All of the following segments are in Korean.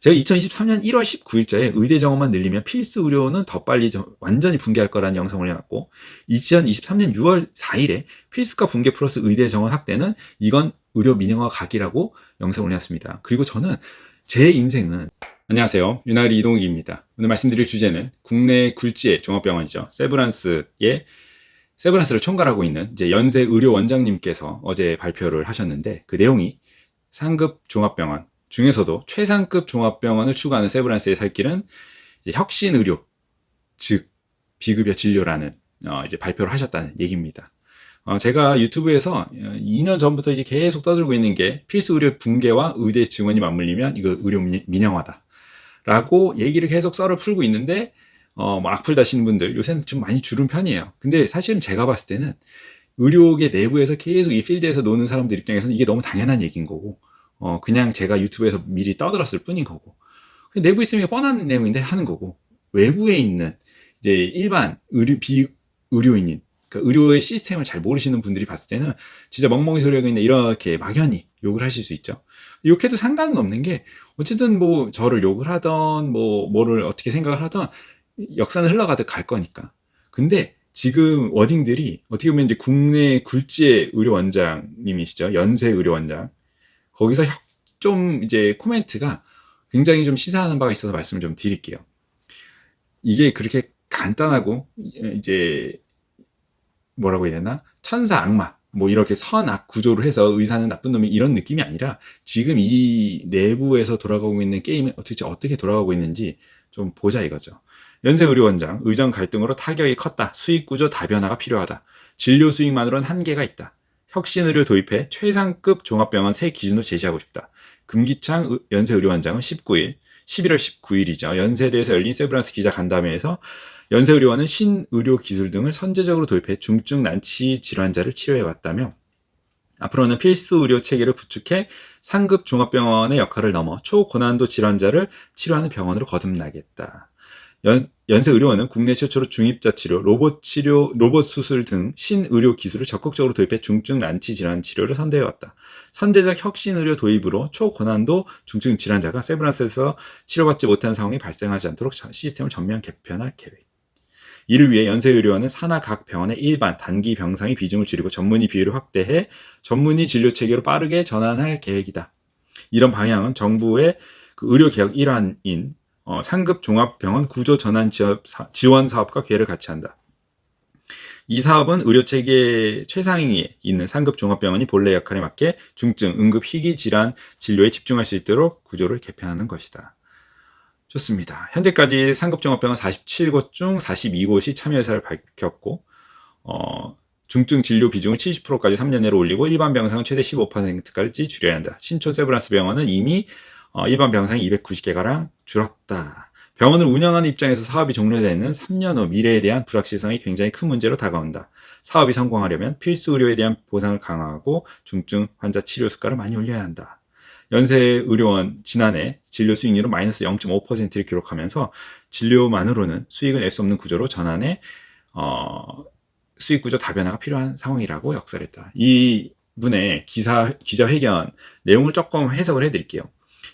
제가 2023년 1월 19일자에 의대 정원만 늘리면 필수 의료는 더 빨리 저- 완전히 붕괴할 거라는 영상을 올려놨고 2023년 6월 4일에 필수과 붕괴 플러스 의대 정원 확대는 이건 의료 민영화 각이라고 영상을 올렸습니다. 그리고 저는 제 인생은 안녕하세요. 윤하리 이동욱입니다. 오늘 말씀드릴 주제는 국내 굴지의 종합병원이죠. 세브란스의 세브란스를 총괄하고 있는 이제 연세 의료 원장님께서 어제 발표를 하셨는데 그 내용이 상급 종합병원 중에서도 최상급 종합병원을 추구하는 세브란스의 살 길은 이제 혁신 의료, 즉 비급여 진료라는 어, 이제 발표를 하셨다는 얘기입니다. 어, 제가 유튜브에서 2년 전부터 이제 계속 떠들고 있는 게 필수 의료 붕괴와 의대 증원이 맞물리면 이거 의료 민- 민영화다. 라고 얘기를 계속 썰을 풀고 있는데, 어, 뭐 악플 다시는 분들 요새는 좀 많이 줄은 편이에요. 근데 사실은 제가 봤을 때는 의료계 내부에서 계속 이 필드에서 노는 사람들 입장에서는 이게 너무 당연한 얘기인 거고, 어, 그냥 제가 유튜브에서 미리 떠들었을 뿐인 거고, 내부에 있으면 뻔한 내용인데 하는 거고, 외부에 있는 이제 일반 의료, 비의료인인, 그러니까 의료의 시스템을 잘 모르시는 분들이 봤을 때는 진짜 멍멍이 소리가 있는 이렇게 막연히 욕을 하실 수 있죠. 욕해도 상관은 없는 게 어쨌든 뭐 저를 욕을 하던 뭐 뭐를 어떻게 생각을 하던 역사는 흘러가듯 갈 거니까. 근데 지금 워딩들이 어떻게 보면 이제 국내 굴지의 의료 원장님이시죠. 연세 의료 원장. 거기서 혁- 좀 이제 코멘트가 굉장히 좀 시사하는 바가 있어서 말씀을 좀 드릴게요. 이게 그렇게 간단하고 이제 뭐라고 해야 되나? 천사 악마. 뭐 이렇게 선악 구조를 해서 의사는 나쁜 놈이 이런 느낌이 아니라 지금 이 내부에서 돌아가고 있는 게임이 어떻게 어떻게 돌아가고 있는지 좀 보자 이거죠. 연세 의료원장 의정 갈등으로 타격이 컸다. 수익 구조 다변화가 필요하다. 진료 수익만으로는 한계가 있다. 혁신 의료 도입해 최상급 종합병원 새 기준을 제시하고 싶다. 금기창 의- 연세 의료원장은 19일, 11월 19일이죠. 연세대에서 열린 세브란스 기자 간담회에서 연세의료원은 신의료 기술 등을 선제적으로 도입해 중증 난치 질환자를 치료해 왔다며 앞으로는 필수 의료 체계를 구축해 상급 종합병원의 역할을 넘어 초고난도 질환자를 치료하는 병원으로 거듭나겠다. 연, 연세 의료원은 국내 최초로 중입자 치료, 로봇 치료, 로봇 수술 등 신의료 기술을 적극적으로 도입해 중증 난치 질환 치료를 선도해 왔다. 선제적 혁신 의료 도입으로 초고난도 중증 질환자가 세브란스에서 치료받지 못하는 상황이 발생하지 않도록 저- 시스템을 전면 개편할 계획. 이를 위해 연세의료원은 산하 각 병원의 일반 단기 병상의 비중을 줄이고 전문의 비율을 확대해 전문의 진료 체계로 빠르게 전환할 계획이다. 이런 방향은 정부의 그 의료 개혁 일환인 어, 상급 종합병원 구조 전환 지원, 사업과 계획을 같이 한다. 이 사업은 의료 체계 최상위에 있는 상급 종합병원이 본래 역할에 맞게 중증, 응급, 희귀 질환 진료에 집중할 수 있도록 구조를 개편하는 것이다. 좋습니다. 현재까지 상급 종합병원 47곳 중 42곳이 참여 의사를 밝혔고, 어, 중증 진료 비중을 70%까지 3년 내로 올리고 일반 병상은 최대 15%까지 줄여야 한다. 신촌 세브란스 병원은 이미 어, 일반 병상이 290개가량 줄었다. 병원을 운영하는 입장에서 사업이 종료되는 3년 후 미래에 대한 불확실성이 굉장히 큰 문제로 다가온다. 사업이 성공하려면 필수 의료에 대한 보상을 강화하고 중증 환자 치료 수가를 많이 올려야 한다. 연세 의료원 지난해 진료 수익률은 마이너스 0.5%를 기록하면서 진료만으로는 수익을 낼 수 없는 구조로 전환해 어, 수익 구조 다변화가 필요한 상황이라고 역설했다. 이 분의 기사 기자회견 내용을 조금 해석을 해드릴게요.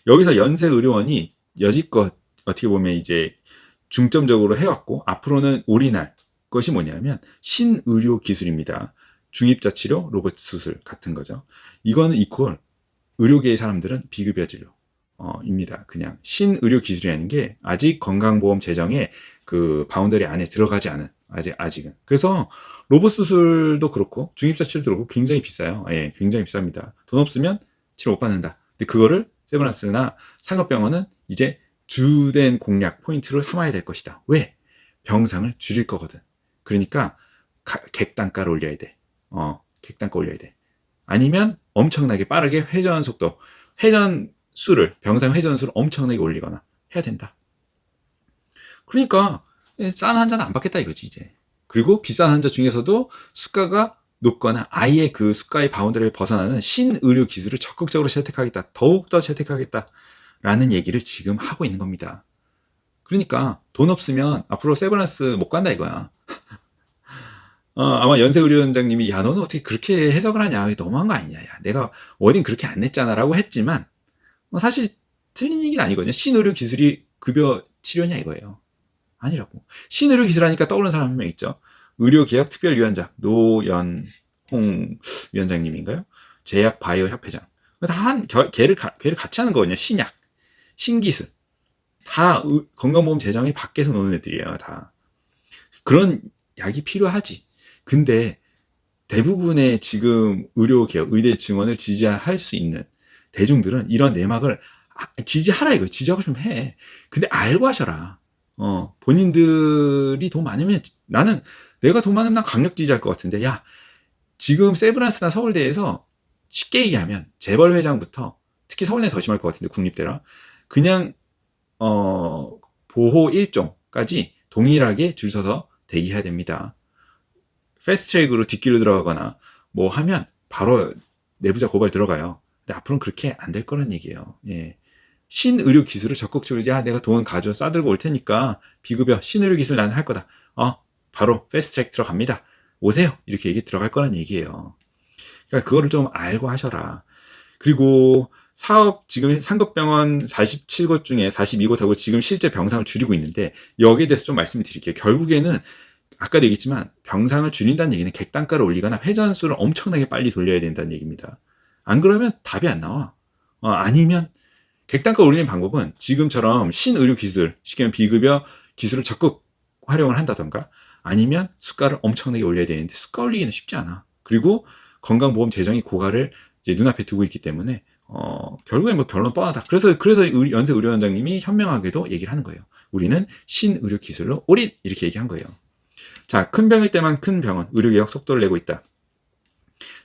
여기서 연세 의료원이 여지껏 어떻게 보면 이제 중점적으로 해왔고 앞으로는 올인할 것이 뭐냐면 신의료 기술입니다. 중입자 치료, 로봇 수술 같은 거죠. 이거는 이퀄 의료계의 사람들은 비급여 진료. 어, 입니다. 그냥 신의료 기술이라는 게 아직 건강보험 재정에 그 바운더리 안에 들어가지 않은 아직 아직은. 그래서 로봇 수술도 그렇고 중입자 치료도 그렇고 굉장히 비싸요. 예, 굉장히 비쌉니다. 돈 없으면 치료 못 받는다. 근데 그거를 세브란스나 상업병원은 이제 주된 공략 포인트로 삼아야 될 것이다. 왜? 병상을 줄일 거거든. 그러니까 가- 객단가를 올려야 돼. 어, 객단가 올려야 돼. 아니면 엄청나게 빠르게 회전 속도, 회전 수를, 병상 회전 수를 엄청나게 올리거나 해야 된다. 그러니까 싼 환자는 안 받겠다 이거지 이제. 그리고 비싼 환자 중에서도 수가가 높거나 아예 그 수가의 바운더리를 벗어나는 신의료 기술을 적극적으로 채택하겠다. 더욱더 채택하겠다 라는 얘기를 지금 하고 있는 겁니다. 그러니까 돈 없으면 앞으로 세브란스 못 간다 이거야. 어, 아마 연세의료원장님이 야 너는 어떻게 그렇게 해석을 하냐 너무한 거 아니냐 야 내가 워딩 그렇게 안 냈잖아 라고 했지만 뭐 사실 틀린 얘기는 아니거든요. 신의료 기술이 급여 치료냐 이거예요. 아니라고. 신의료 기술하니까 떠오르는 사람 한 명 있죠. 의료개혁 특별위원장 노연홍 위원장님인가요? 제약 바이오 협회장. 다한 걔를 가- 걔를 같이 하는 거거든요. 신약, 신기술. 다 의- 건강보험 재정이 밖에서 노는 애들이에요. 다 그런 약이 필요하지. 근데 대부분의 지금 의료개혁, 의대 증원을 지지할 수 있는 대중들은 이런 내막을 아, 지지하라 이거 지지하고 싶으면 해. 근데 알고 하셔라. 어, 본인들이 돈 많으면 나는 내가 돈 많으면 난 강력 지지할 것 같은데 야 지금 세브란스나 서울대에서 쉽게 얘기하면 재벌 회장부터 특히 서울대 더 심할 것 같은데 국립대라 그냥 어 보호 1종까지 동일하게 줄 서서 대기해야 됩니다. 패스트트랙으로 뒷길로 들어가거나 뭐 하면 바로 내부자 고발 들어가요. 근데 앞으로는 그렇게 안 될 거란 얘기예요. 예. 신의료 기술을 적극적으로 야 내가 돈 가져 싸들고 올 테니까 비급여 신의료 기술 나는 할 거다. 어 바로 패스트트랙 들어갑니다. 오세요 이렇게 얘기 들어갈 거란 얘기예요. 그러니까 그거를 좀 알고 하셔라. 그리고 사업 지금 상급병원 47곳 중에 42곳하고 지금 실제 병상을 줄이고 있는데 여기에 대해서 좀 말씀을 드릴게요. 결국에는 아까도 얘기했지만 병상을 줄인다는 얘기는 객단가를 올리거나 회전수를 엄청나게 빨리 돌려야 된다는 얘기입니다. 안 그러면 답이 안 나와. 어, 아니면 객단가 올리는 방법은 지금처럼 신의료 기술, 쉽게 말하면 비급여 기술을 적극 활용을 한다던가 아니면 수가를 엄청나게 올려야 되는데 수가 올리기는 쉽지 않아. 그리고 건강보험 재정이 고가를 이제 눈앞에 두고 있기 때문에 어, 결국엔 뭐 결론 뻔하다. 그래서 그래서 의- 연세 의료원장님이 현명하게도 얘기를 하는 거예요. 우리는 신의료 기술로 올인 이렇게 얘기한 거예요. 자, 큰 병일 때만 큰 병원 의료개혁 속도를 내고 있다.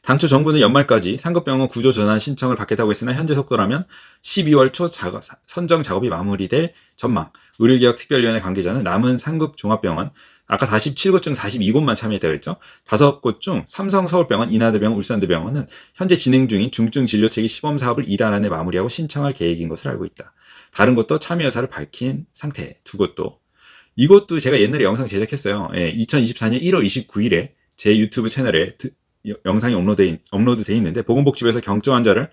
당초 정부는 연말까지 상급병원 구조 전환 신청을 받겠다고 했으나 현재 속도라면 12월 초 작업- 선정 작업이 마무리될 전망. 의료개혁 특별위원회 관계자는 남은 상급 종합병원 아까 47곳 중 42곳만 참여했다고 했죠. 5곳 중 삼성 서울병원, 인하대병원, 울산대병원은 현재 진행 중인 중증 진료 체계 시범 사업을 이달 안에 마무리하고 신청할 계획인 것으로 알고 있다. 다른 곳도 참여 여사를 밝힌 상태. 두 곳도 이것도 제가 옛날에 영상 제작했어요. 예, 2024년 1월 29일에 제 유튜브 채널에 드- 여- 영상이 업로드, 업로드 돼 있는데 보건복지부에서 경증 환자를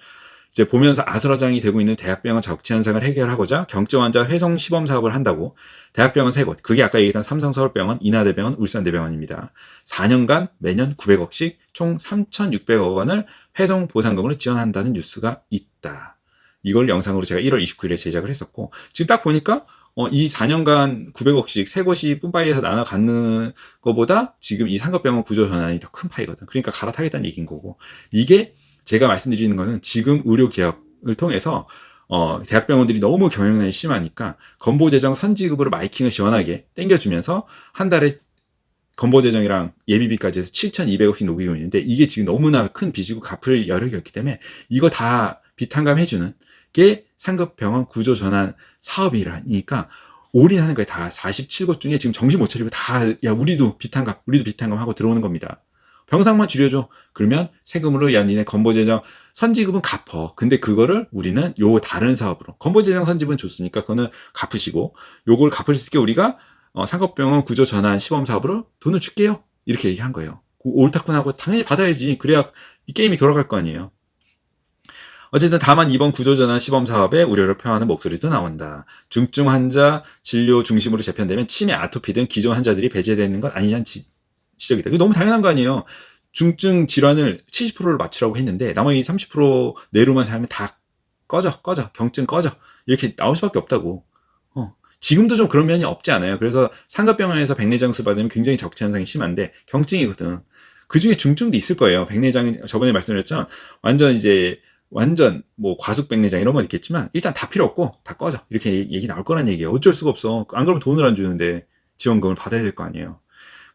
이제 보면서 아수라장이 되고 있는 대학병원 적치 현상을 해결하고자 경증 환자 회송 시범 사업을 한다고 대학병원 세 곳, 그게 아까 얘기했던 삼성서울병원, 인하대병원, 울산대병원입니다. 4년간 매년 900억씩 총 3,600억 원을 회송 보상금으로 지원한다는 뉴스가 있다. 이걸 영상으로 제가 1월 29일에 제작을 했었고 지금 딱 보니까 어, 이 4년간 900억씩 세 곳이 뿜빠이에서 나눠 갖는 것보다 지금 이 상급병원 구조 전환이 더 큰 파이거든. 그러니까 갈아타겠다는 얘기인 거고. 이게 제가 말씀드리는 거는 지금 의료 개혁을 통해서 어, 대학병원들이 너무 경영난이 심하니까 건보재정 선지급으로 마이킹을 시원하게 땡겨주면서 한 달에 건보재정이랑 예비비까지 해서 7,200억씩 녹이고 있는데 이게 지금 너무나 큰 빚이고 갚을 여력이 없기 때문에 이거 다 비탄감해주는 게 상급병원 구조 전환 사업이라니까 올인하는 거예요. 다 47곳 중에 지금 정신 못 차리고 다, 야, 우리도 비탄감, 우리도 비탄감 하고 들어오는 겁니다. 병상만 줄여줘. 그러면 세금으로, 야, 니네 건보재정 선지급은 갚어. 근데 그거를 우리는 요 다른 사업으로. 건보재정 선지급은 줬으니까 그거는 갚으시고, 요걸 갚을 수 있게 우리가 어, 상급병원 구조 전환 시범 사업으로 돈을 줄게요. 이렇게 얘기한 거예요. 그 옳다군하고 당연히 받아야지. 그래야 이 게임이 돌아갈 거 아니에요. 어쨌든 다만 이번 구조전환 시범 사업에 우려를 표하는 목소리도 나온다. 중증 환자 진료 중심으로 재편되면 치매, 아토피 등 기존 환자들이 배제되는 것 아니냐는 지, 지적이다. 이거 너무 당연한 거 아니에요. 중증 질환을 70%를 맞추라고 했는데 나머지 30% 내로만 하면 다 꺼져, 꺼져, 경증 꺼져 이렇게 나올 수밖에 없다고. 어. 지금도 좀 그런 면이 없지 않아요. 그래서 상급병원에서 백내장수 받으면 굉장히 적체 현상이 심한데 경증이거든. 그 중에 중증도 있을 거예요. 백내장 저번에 말씀드렸죠. 완전 이제 완전 뭐 과속 백내장 이런 건 있겠지만 일단 다 필요 없고 다 꺼져 이렇게 얘기 나올 거란 얘기예요. 어쩔 수가 없어. 안 그러면 돈을 안 주는데 지원금을 받아야 될 거 아니에요.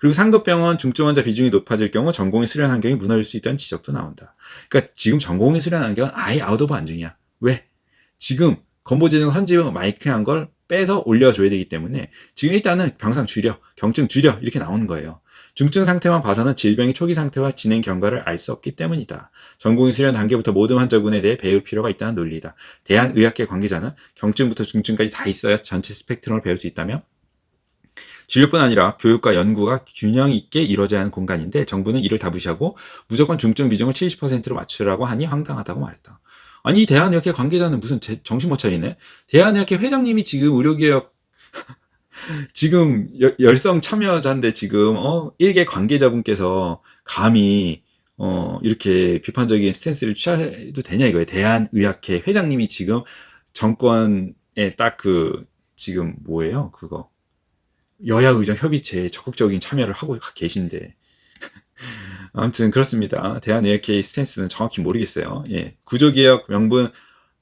그리고 상급병원 중증 환자 비중이 높아질 경우 전공의 수련 환경이 무너질 수 있다는 지적도 나온다. 그러니까 지금 전공의 수련 환경은 아예 아웃 오브 안중이야. 왜? 지금 건보재정 선지금 마이크한 걸 빼서 올려줘야 되기 때문에 지금 일단은 병상 줄여, 경증 줄여 이렇게 나오는 거예요. 중증 상태만 봐서는 질병의 초기 상태와 진행 경과를 알 수 없기 때문이다. 전공의 수련 단계부터 모든 환자군에 대해 배울 필요가 있다는 논리다. 대한의학계 관계자는 경증부터 중증까지 다 있어야 전체 스펙트럼을 배울 수 있다며 진료뿐 아니라 교육과 연구가 균형 있게 이루어져야 하는 공간인데 정부는 이를 다 무시하고 무조건 중증 비중을 70%로 맞추라고 하니 황당하다고 말했다. 아니, 이 대한의학회 관계자는 무슨 제- 정신 못 차리네? 대한의학회 회장님이 지금 의료개혁, 지금 여- 열성 참여자인데 지금, 어, 일개 관계자분께서 감히, 어, 이렇게 비판적인 스탠스를 취해도 되냐 이거예요. 대한의학회 회장님이 지금 정권에 딱 그, 지금 뭐예요? 그거. 여야 의정 협의체에 적극적인 참여를 하고 계신데. 아무튼 그렇습니다. 대한의학회 스탠스는 정확히 모르겠어요. 예. 구조개혁 명분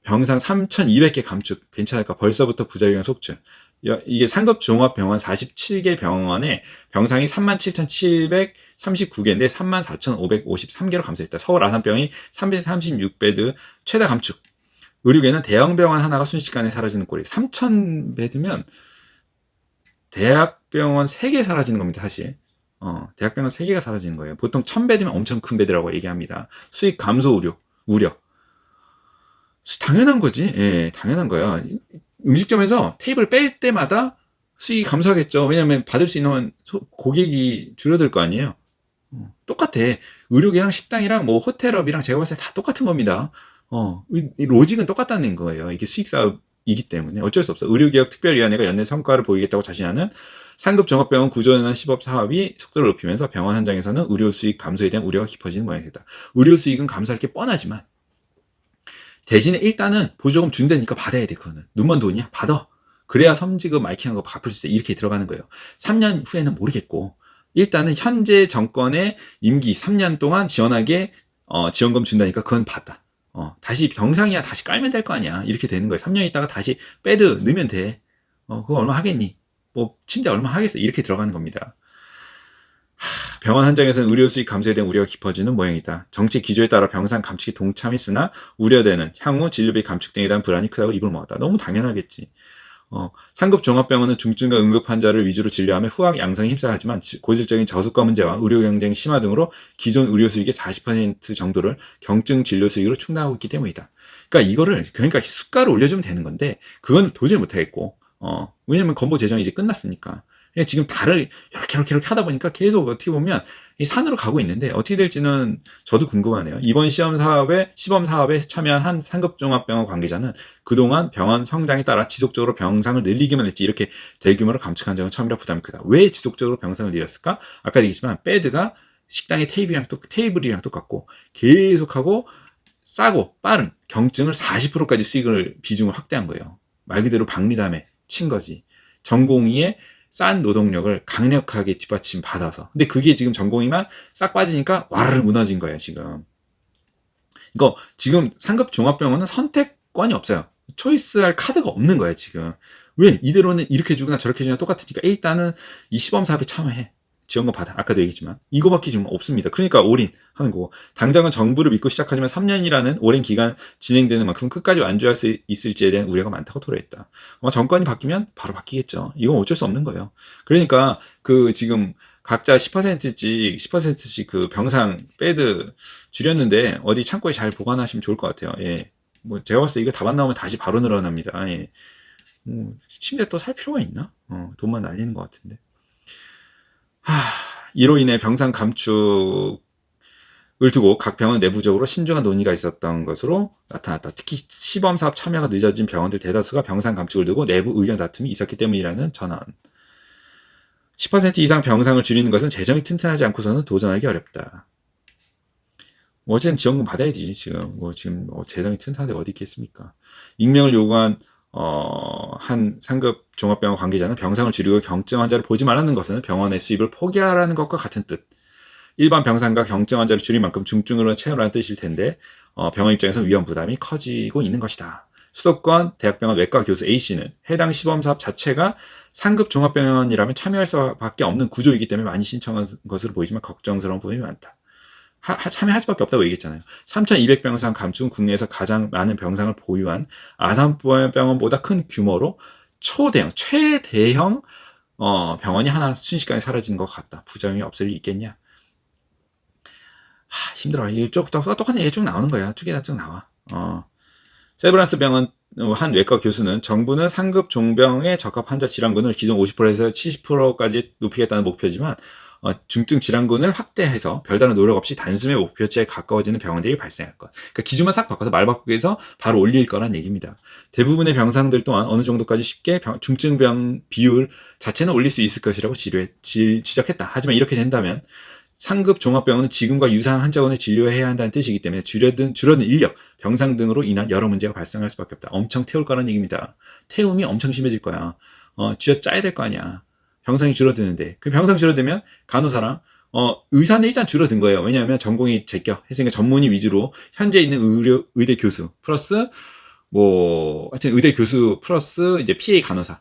병상 3,200개 감축 괜찮을까? 벌써부터 부작용 속출. 여- 이게 상급 종합병원 47개 병원에 병상이 37,739개인데 34,553개로 감소했다. 서울 아산병이 336베드 최다 감축. 의료계는 대형 병원 하나가 순식간에 사라지는 꼴이 3,000베드면 대학병원 3개 사라지는 겁니다, 사실. 어, 대학병원 3개가 사라지는 거예요. 보통 1000베드면 엄청 큰 베드라고 얘기합니다. 수익 감소 우려, 우려. 수- 당연한 거지. 예, 당연한 거야. 음식점에서 테이블 뺄 때마다 수익이 감소하겠죠. 왜냐면 받을 수 있는 소- 고객이 줄어들 거 아니에요. 어, 똑같아. 의료계랑 식당이랑 뭐 호텔업이랑 제가 봤을 때 다 똑같은 겁니다. 어, 로직은 똑같다는 거예요. 이게 수익 사업 이기 때문에 어쩔 수 없어. 의료개혁 특별위원회가 연내 성과를 보이겠다고 자신하는 상급 종합병원 구조연한 시법 사업이 속도를 높이면서 병원 현장에서는 의료 수익 감소에 대한 우려가 깊어지는 모양이다. 의료 수익은 감소할 게 뻔하지만 대신에 일단은 보조금 준다니까 받아야 돼 그거는. 눈먼 돈이야. 받아. 그래야 섬지급 마이킹한 거 갚을 수 있어. 이렇게 들어가는 거예요. 3년 후에는 모르겠고 일단은 현재 정권의 임기 3년 동안 지원하게 어, 지원금 준다니까 그건 받아 어, 다시 병상이야 다시 깔면 될 거 아니야 이렇게 되는 거예요 3년 있다가 다시 빼드 넣으면 돼 어, 그거 얼마 하겠니 뭐 침대 얼마 하겠어 이렇게 들어가는 겁니다 하, 병원 현장에서는 의료 수익 감소에 대한 우려가 깊어지는 모양이다. 정책 기조에 따라 병상 감축에 동참했으나 우려되는 향후 진료비 감축 등에 대한 불안이 크다고 입을 모았다. 너무 당연하겠지. 어, 상급 종합병원은 중증과 응급 환자를 위주로 진료하며 후학 양성에 힘써하지만 지- 고질적인 저수가 문제와 의료 경쟁 심화 등으로 기존 의료 수익의 40% 정도를 경증 진료 수익으로 충당하고 있기 때문이다. 그러니까 이거를 그러니까 수가를 올려주면 되는 건데 그건 도저히 못하겠고 어, 왜냐면 건보 재정이 이제 끝났으니까. 지금 달을 이렇게 이렇게 이렇게 하다 보니까 계속 어떻게 보면 이 산으로 가고 있는데 어떻게 될지는 저도 궁금하네요. 이번 시험 사업에 시범 사업에 참여한 한 상급 종합병원 관계자는 그동안 병원 성장에 따라 지속적으로 병상을 늘리기만 했지 이렇게 대규모로 감축한 적은 처음이라 부담이 크다. 왜 지속적으로 병상을 늘렸을까? 아까 얘기했지만 베드가 식당의 테이블이랑 똑 테이블이랑 똑같고 계속하고 싸고 빠른 경증을 40%까지 수익을 비중을 확대한 거예요. 말 그대로 박리담에 친 거지. 전공의의 싼 노동력을 강력하게 뒷받침 받아서. 근데 그게 지금 전공의만 싹 빠지니까 와르르 무너진 거예요, 지금. 이거 지금 상급 종합병원은 선택권이 없어요. 초이스할 카드가 없는 거예요, 지금. 왜? 이대로는 이렇게 주거나 저렇게 주거나 똑같으니까 일단은 이 시범 사업에 참여해. 지원금 받아. 아까도 얘기했지만. 이거밖에 지금 없습니다. 그러니까 올인 하는 거고. 당장은 정부를 믿고 시작하지만 3년이라는 오랜 기간 진행되는 만큼 끝까지 완주할 수 있을지에 대한 우려가 많다고 토로했다. 어, 정권이 바뀌면 바로 바뀌겠죠. 이건 어쩔 수 없는 거예요. 그러니까 그 지금 각자 10%씩 10%씩 그 병상 베드 줄였는데 어디 창고에 잘 보관하시면 좋을 것 같아요. 예. 뭐 제가 봤을 때 이거 답안 나오면 다시 바로 늘어납니다. 예. 뭐 침대 또 살 필요가 있나? 어, 돈만 날리는 것 같은데. 하, 이로 인해 병상 감축을 두고 각 병원 내부적으로 신중한 논의가 있었던 것으로 나타났다. 특히 시범 사업 참여가 늦어진 병원들 대다수가 병상 감축을 두고 내부 의견 다툼이 있었기 때문이라는 전언. 10% 이상 병상을 줄이는 것은 재정이 튼튼하지 않고서는 도전하기 어렵다. 뭐 어쨌든 지원금 받아야지 지금 뭐 지금 뭐 재정이 튼튼한데 어디 있겠습니까? 익명을 요구한 어, 한 상급 종합병원 관계자는 병상을 줄이고 경증 환자를 보지 말라는 것은 병원의 수입을 포기하라는 것과 같은 뜻. 일반 병상과 경증 환자를 줄인 만큼 중증으로 채우라는 뜻일 텐데 어, 병원 입장에서 위험 부담이 커지고 있는 것이다. 수도권 대학병원 외과 교수 A씨는 해당 시범 사업 자체가 상급 종합병원이라면 참여할 수밖에 없는 구조이기 때문에 많이 신청한 것으로 보이지만 걱정스러운 부분이 많다. 하- 하- 참여할 수밖에 없다고 얘기했잖아요. 3,200병상 감축은 국내에서 가장 많은 병상을 보유한 아산병원보다 큰 규모로 초대형, 최대형 어, 병원이 하나 순식간에 사라지는 것 같다. 부작용이 없을 리 있겠냐? 하, 힘들어. 이게 쭉, 똑- 똑같은 얘기 쭉 나오는 거야. 쭉다쭉 나와. 어. 세브란스 병원 한 외과 교수는 정부는 상급 종병에 적합 환자 질환군을 기존 50%에서 70%까지 높이겠다는 목표지만 어, 중증 질환군을 확대해서 별다른 노력 없이 단숨에 목표치에 가까워지는 병원들이 발생할 것. 그러니까 기준만 싹 바꿔서 말 바꾸기 해서 바로 올릴 거란 얘기입니다. 대부분의 병상들 또한 어느 정도까지 쉽게 병- 중증병 비율 자체는 올릴 수 있을 것이라고 지료해, 지, 지적했다. 하지만 이렇게 된다면 상급 종합병원은 지금과 유사한 환자군을 진료해야 한다는 뜻이기 때문에 줄어든, 줄어든 인력, 병상 등으로 인한 여러 문제가 발생할 수밖에 없다. 엄청 태울 거라는 얘기입니다. 태움이 엄청 심해질 거야. 어, 쥐어 짜야 될 거 아니야. 병상이 줄어드는데. 그 병상 줄어들면 간호사랑 어, 의사는 일단 줄어든 거예요. 왜냐하면 전공이 제껴 했으니까 전문의 위주로 현재 있는 의료, 의대 교수 플러스 뭐, 하여튼 의대 교수 플러스 이제 PA 간호사.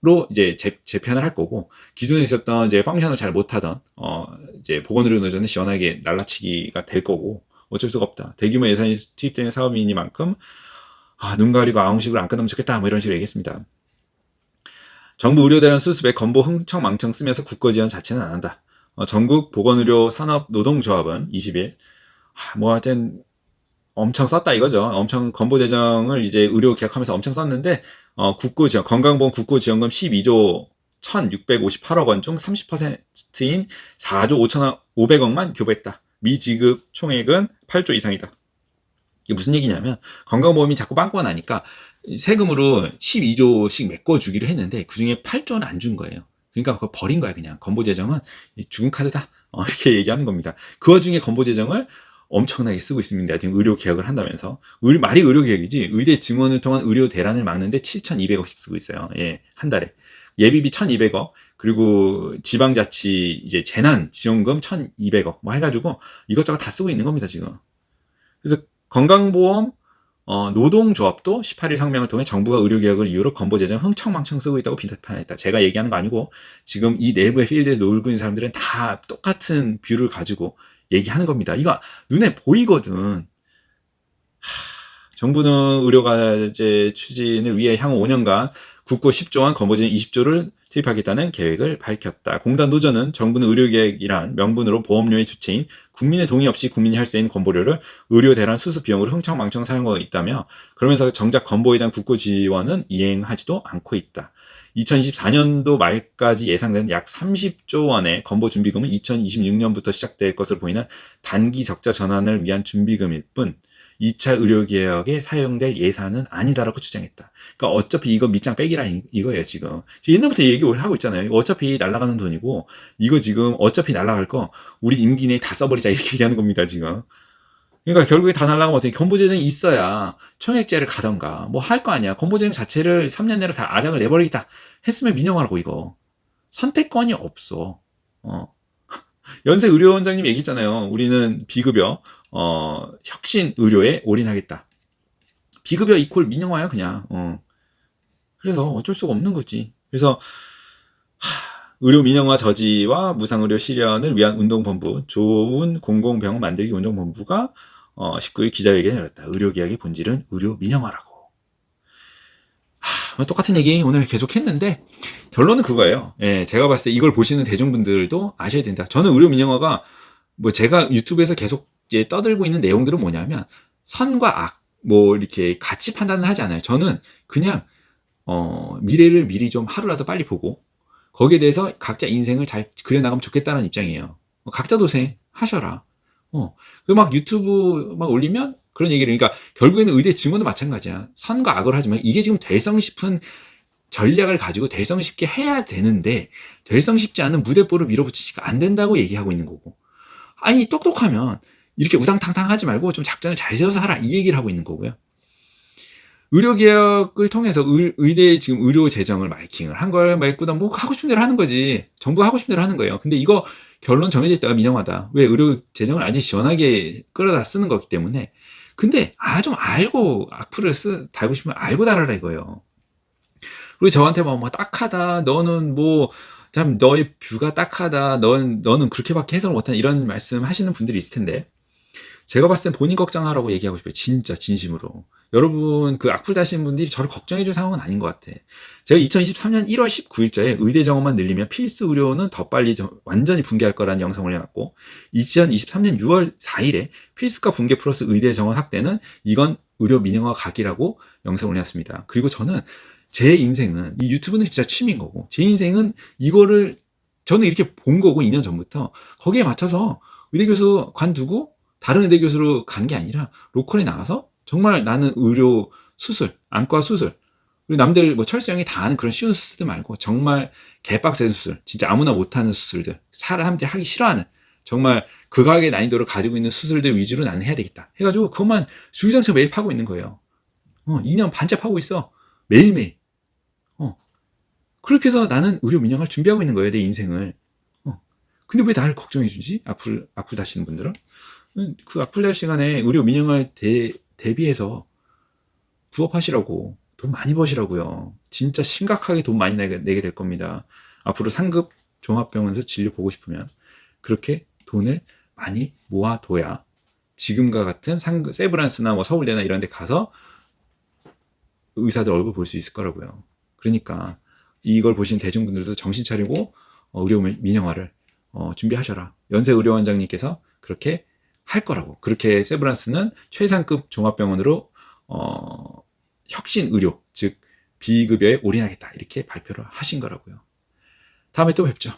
로 이제 재, 재편을 할 거고 기존에 있었던 이제 펑션을 잘 못하던 어 이제 보건의료 노조는 시원하게 날라치기가 될 거고 어쩔 수가 없다 대규모 예산이 투입되는 사업이니만큼 아, 눈 가리고 아웅식으로 안 끝나면 좋겠다 뭐 이런 식으로 얘기했습니다 정부 의료대란 수습에 건보 흥청망청 쓰면서 국고 지원 자체는 안 한다 어, 전국 보건의료 산업 노동조합은 20일 아, 뭐 하여튼 엄청 썼다 이거죠. 엄청 건보 재정을 이제 의료 개혁하면서 엄청 썼는데 어, 국고 지원 건강보험 국고 지원금 12조 1,658억 원 중 30%인 4조 5천 500억만 교부했다. 미지급 총액은 8조 이상이다. 이게 무슨 얘기냐면 건강보험이 자꾸 빵꾸가 나니까 세금으로 12조씩 메꿔주기로 했는데 그중에 8조는 안 준 거예요. 그러니까 그거 버린 거야 그냥 건보 재정은 죽은 카드다 어, 이렇게 얘기하는 겁니다. 그 와중에 건보 재정을 엄청나게 쓰고 있습니다. 지금 의료 개혁을 한다면서 의, 말이 의료 개혁이지 의대 증원을 통한 의료 대란을 막는데 7,200억씩 쓰고 있어요. 예, 한 달에 예비비 1,200억 그리고 지방자치 이제 재난 지원금 1,200억 뭐 해가지고 이것저것 다 쓰고 있는 겁니다 지금. 그래서 건강보험 어, 노동조합도 18일 성명을 통해 정부가 의료개혁을 이유로 건보재정 흥청망청 쓰고 있다고 비판했다. 제가 얘기하는 거 아니고 지금 이 내부의 필드에서 놀고 있는 사람들은 다 똑같은 뷰를 가지고 얘기하는 겁니다. 이거 눈에 보이거든. 하, 정부는 의료과제 추진을 위해 향후 5년간 국고 10조 원, 건보진 20조를 투입하겠다는 계획을 밝혔다. 공단 노조는 정부는 의료계획이란 명분으로 보험료의 주체인 국민의 동의 없이 국민이 할수 있는 건보료를 의료 대란 수습 비용으로 흥청망청 사용하고 있다며 그러면서 정작 건보에 대한 국고 지원은 이행하지도 않고 있다. 2024년도 말까지 예상되는 약 30조 원의 건보 준비금은 2026년부터 시작될 것으로 보이는 단기 적자 전환을 위한 준비금일 뿐 2차 의료개혁에 사용될 예산은 아니다라고 주장했다. 그러니까 어차피 이거 밑장 빼기라 이- 이거예요 지금. 옛날부터 얘기를 하고 있잖아요. 어차피 날아가는 돈이고 이거 지금 어차피 날아갈 거 우리 임기 내에 다 써버리자 이렇게 얘기하는 겁니다 지금. 그러니까 결국에 다 날아가면 어떻게 건보재정이 있어야 총액제를 가던가 뭐 할 거 아니야. 건보재정 자체를 3년 내로 다 아작을 내버리겠다 했으면 민영화라고 이거. 선택권이 없어. 어. 연세 의료원장님 얘기했잖아요. 우리는 비급여 어, 혁신 의료에 올인하겠다. 비급여 이퀄 민영화야 그냥. 어. 그래서 어쩔 수가 없는 거지. 그래서 하, 의료 민영화 저지와 무상의료 실현을 위한 운동본부 좋은 공공병원 만들기 운동본부가 어, 19일 기자회견을 열었다. 의료개혁의 본질은 의료 민영화라고. 하, 뭐 똑같은 얘기 오늘 계속 했는데 결론은 그거예요. 예, 제가 봤을 때 이걸 보시는 대중분들도 아셔야 된다. 저는 의료 민영화가 뭐 제가 유튜브에서 계속 이제 떠들고 있는 내용들은 뭐냐면 선과 악, 뭐 이렇게 같이 판단을 하지 않아요. 저는 그냥 어, 미래를 미리 좀 하루라도 빨리 보고 거기에 대해서 각자 인생을 잘 그려나가면 좋겠다는 입장이에요. 어, 각자 도생 하셔라. 어, 그 막 유튜브 막 올리면 그런 얘기를 그러니까 결국에는 의대 증원도 마찬가지야. 선과 악을 하지만 이게 지금 될성 싶은 전략을 가지고 될성 쉽게 해야 되는데 될성 쉽지 않은 무대뽀를 밀어붙이니까 안 된다고 얘기하고 있는 거고. 아니 똑똑하면 이렇게 우당탕탕 하지 말고 좀 작전을 잘 세워서 하라 이 얘기를 하고 있는 거고요. 의료개혁을 통해서 의, 의대 지금 의료 재정을 마이킹을 한 걸 말고다 뭐 하고 싶은 대로 하는 거지. 정부가 하고 싶은 대로 하는 거예요. 근데 이거 결론 정해져 있다가 민영하다. 왜 의료 재정을 아주 시원하게 끌어다 쓰는 거기 때문에. 근데 아 좀 알고 악플을 쓰 달고 싶으면 알고 달아라 이거예요. 그리고 저한테 막, 뭐 딱하다. 너는 뭐 참 너의 뷰가 딱하다. 넌 너는 그렇게밖에 해석을 못한 이런 말씀 하시는 분들이 있을 텐데 제가 봤을 땐 본인 걱정하라고 얘기하고 싶어요. 진짜 진심으로. 여러분 그 악플 다시는 분들이 저를 걱정해 줄 상황은 아닌 것 같아. 제가 2023년 1월 19일자에 의대 정원만 늘리면 필수 의료는 더 빨리 저- 완전히 붕괴할 거라는 영상을 올려놨고 2023년 6월 4일에 필수과 붕괴 플러스 의대 정원 확대는 이건 의료 민영화 각이라고 영상을 올려놨습니다. 그리고 저는 제 인생은 이 유튜브는 진짜 취미인 거고 제 인생은 이거를 저는 이렇게 본 거고 2년 전부터 거기에 맞춰서 의대 교수 관두고 다른 의대 교수로 간 게 아니라 로컬에 나가서 정말 나는 의료 수술, 안과 수술 그리고 남들 뭐 철수 형이 다 하는 그런 쉬운 수술들 말고 정말 개빡센 수술, 진짜 아무나 못하는 수술들, 사람들이 하기 싫어하는 정말 극악의 난이도를 가지고 있는 수술들 위주로 나는 해야 되겠다. 해가지고 그것만 주기장차 매일 파고 있는 거예요. 어, 2년 반째 파고 있어. 매일매일. 어. 그렇게 해서 나는 의료 민영을 준비하고 있는 거예요, 내 인생을. 어. 근데 왜 나를 걱정해주지? 악플, 악플 다시는 분들은? 음, 그달 시간에 의료 민영을 대, 대비해서 부업하시라고. 돈 많이 버시라고요. 진짜 심각하게 돈 많이 내게, 내게 될 겁니다. 앞으로 상급 종합병원에서 진료 보고 싶으면 그렇게 돈을 많이 모아둬야 지금과 같은 상급, 세브란스나 뭐 서울대나 이런 데 가서 의사들 얼굴 볼 수 있을 거라고요. 그러니까 이걸 보신 대중분들도 정신 차리고 어, 의료 민영화를 어, 준비하셔라. 연세 의료원장님께서 그렇게 할 거라고. 그렇게 세브란스는 최상급 종합병원으로 어, 혁신 의료, 즉 비급여에 올인하겠다. 이렇게 발표를 하신 거라고요. 다음에 또 뵙죠.